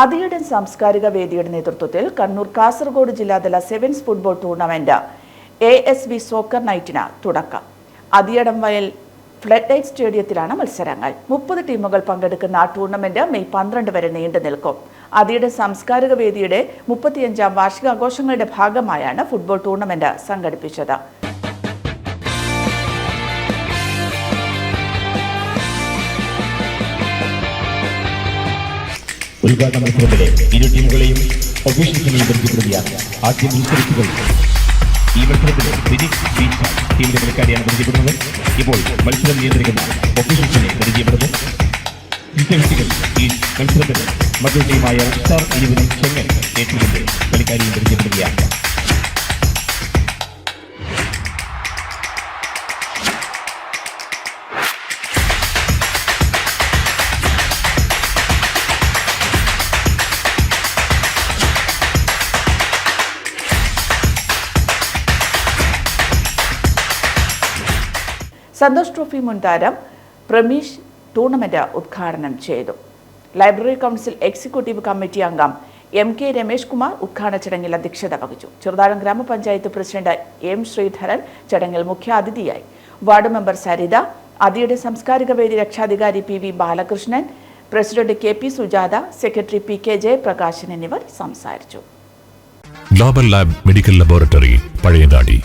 അതിയുടെ സാംസ്കാരിക വേദിയുടെ നേതൃത്വത്തിൽ കണ്ണൂർ കാസർഗോഡ് ജില്ലാതല sevens football tournament A S V soccer നൈറ്റിന് തുടക്കം. അതിയടം വയൽ ഫ്ലഡ് ലൈറ്റ് സ്റ്റേഡിയത്തിലാണ് മത്സരങ്ങൾ. മുപ്പത് ടീമുകൾ പങ്കെടുക്കുന്ന ആ ടൂർണമെന്റ് മെയ് പന്ത്രണ്ട് വരെ നീണ്ടു നിൽക്കും. അതിയുടെ സാംസ്കാരിക വേദിയുടെ മുപ്പത്തിയഞ്ചാം വാർഷികാഘോഷങ്ങളുടെ ഭാഗമായാണ് ഫുട്ബോൾ ടൂർണമെന്റ് സംഘടിപ്പിച്ചത്. ഉദ്ഘാടന മത്സരത്തിലെ ഇരു ടീമുകളെയും ഒഫീഷ്യൽസിനെയും പരിചയപ്പെടുത്തിയാണ്. ആദ്യ ഈ മത്സരത്തിലെ ടീമിന്റെ പരിചയപ്പെടുന്നത്. ഇപ്പോൾ മത്സരം നിയന്ത്രിക്കുന്ന ഒഫീഷ്യൽസിനെ പരിചയപ്പെടുന്നു. ഈ മത്സരത്തിൽ മറ്റൊരു ടീമായ സ്റ്റാർ ഇരുവരും ചെങ്ങൻ ടീമിന്റെ കളിക്കാരെയും പരിചയപ്പെടുകയാണ് സന്തോഷ് ട്രോഫി മുൻ താരം പ്രമീഷ് ടൂർണമെന്റ് ഉദ്ഘാടനം ചെയ്തു. ലൈബ്രറി കൗൺസിൽ എക്സിക്യൂട്ടീവ് കമ്മിറ്റി അംഗം എം കെ രമേഷ് കുമാർ ഉദ്ഘാടന ചടങ്ങിൽ അധ്യക്ഷത വഹിച്ചു. ചെറുതാഴം ഗ്രാമപഞ്ചായത്ത് പ്രസിഡന്റ് എം ശ്രീധരൻ ചടങ്ങിൽ മുഖ്യാതിഥിയായി. വാർഡ് മെമ്പർ സരിത അതിയുടെ സാംസ്കാരിക വേദി രക്ഷാധികാരി P V Balakrishnan president K P Sujatha secretary P K Jayaprakashan എന്നിവർ സംസാരിച്ചു. Global lab medical laboratory Pazhayangadi.